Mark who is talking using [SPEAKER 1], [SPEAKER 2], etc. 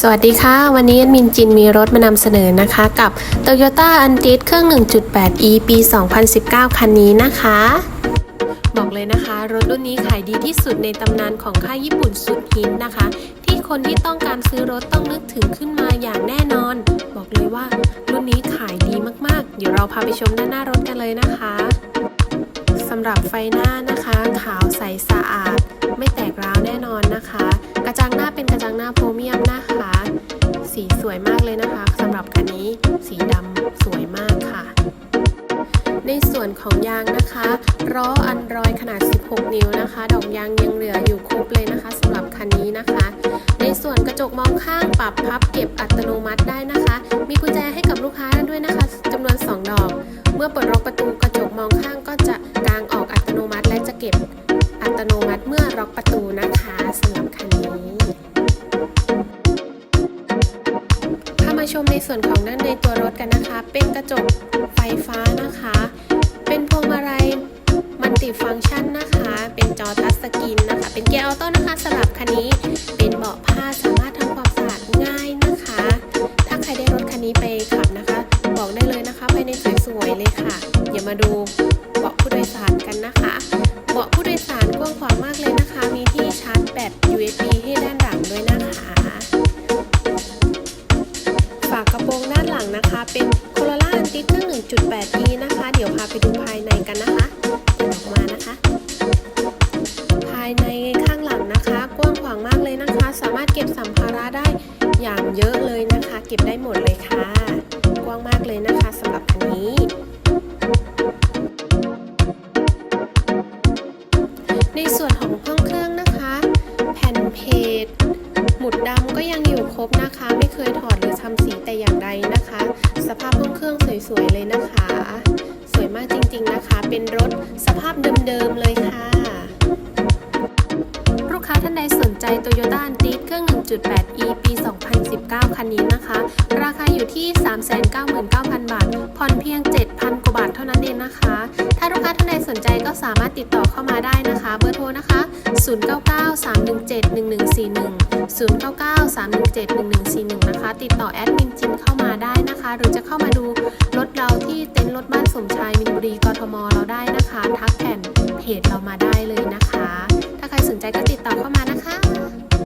[SPEAKER 1] สวัสดีค่ะ วันนี้แอดมินจินมีรถมานำเสนอนะคะ กับ Toyota a n t i s เครื่อง 1.8e ปี 2019 คันนี้นะคะ บอกเลยนะคะ รถรุ่นนี้ขายดีที่สุดในตำนานของค่ายญี่ปุ่นสุดฮิตนะคะ ที่คนที่ต้องการซื้อรถต้องนึกถึงขึ้นมาอย่างแน่นอน บอกเลยว่า รุ่นนี้ขายดีมากๆ เดี๋ยวเราพาไปชมด้านหน้ารถกันเลยนะคะสำหรับไฟหน้านะคะ ขาวใสสะอาด ไม่แตกร้าวแน่นอนนะคะ กระจังหน้าเป็นกระจังหน้าโพรเมียมนะคะ สีสวยมากเลยนะคะสำหรับคันนี้สีดำสวยมากค่ะ ในส่วนของยางนะคะล้ออันรอยขนาด 16 นิ้วนะคะ ดอกยางยังเหลืออยู่ครบเลยนะคะสำหรับคันนี้นะคะ ในส่วนกระจกมองข้างปรับพับเก็บอัตโนมัติได้นะคะ มีกุญแจให้กับลูกค้าด้วยนะคะจำนวน 2 ดอก เมื่อเปิดล็อกประตูกระจกมองข้างก็จะกางออกอัตโนมัติ และจะเก็บอัตโนมัติเมื่อล็อกประตูนะคะ มาชมในส่วนของด้านในตัวรถกันนะคะ เป็นกระจกไฟฟ้านะคะ เป็นพวงมาลัยมัลติฟังก์ชันนะคะ เป็นจอทัชสกรีนนะคะ เป็นเกียร์ออโต้นะคะสำหรับคันนี้ เป็นเบาะผ้าสามารถทำความสะอาดง่ายนะคะ ถ้าใครได้รถคันนี้ไปขับนะคะ บอกได้เลยนะคะภายในสวยๆเลยค่ะอย่ามาดูเบาะผู้โดยสารกันนะคะ เบาะผู้โดยสารกว้างขวางมากเลยนะคะากระโปรงด้านหลังนะคะ เป็น Corolla Antis เครื่อง 1.8e นะคะ เดี๋ยวพาไปดูภายในกันนะคะเปิดออกมานะคะ ภายในข้างหลังนะคะ กว้างขวางมากเลยนะคะ สามารถเก็บสัมภาระได้อย่างเยอะเลยนะคะ เก็บได้หมดเลยค่ะ กว้างมากเลยนะคะสำหรับคันนี้ในส่วนของห้องเครื่องนะคะ แผ่นเพจหมุดดำก็ยังอยู่ครบนะคะ ไม่เคยถอด อทำสีแต่อย่างใดนะคะ สภาพห้องเครื่องสวยๆเลยนะคะ สวยมากจริงๆนะคะ เป็นรถสภาพเดิมๆเลยค่ะ ลูกค้าท่านใดสนใจ Toyota a n t i s เครื่อง 1.8e ปี 2019 คันนี้นะคะ ราคาอยู่ที่ 399,000 บาท ผ่อนเพียง 7,000 กว่าบาทเท่านั้นเองนะคะ ถ้าลูกค้าท่านใดสนใจก็สามารถติดต่อเข้ามาได้นะคะ เบอร์โทรนะคะ 0993171141 0993171141 นะคะ ติดต่อแอดมินจินเข้ามาได้นะคะ หรือจะเข้ามาดูรถเราที่เต็นท์รถบ้านสมชายมินบุรีกทมเราได้นะคะ ทักแผ่นเพจเรามาได้เลยนะคะ ถ้าใครสนใจก็ติดต่อเข้ามานะคะ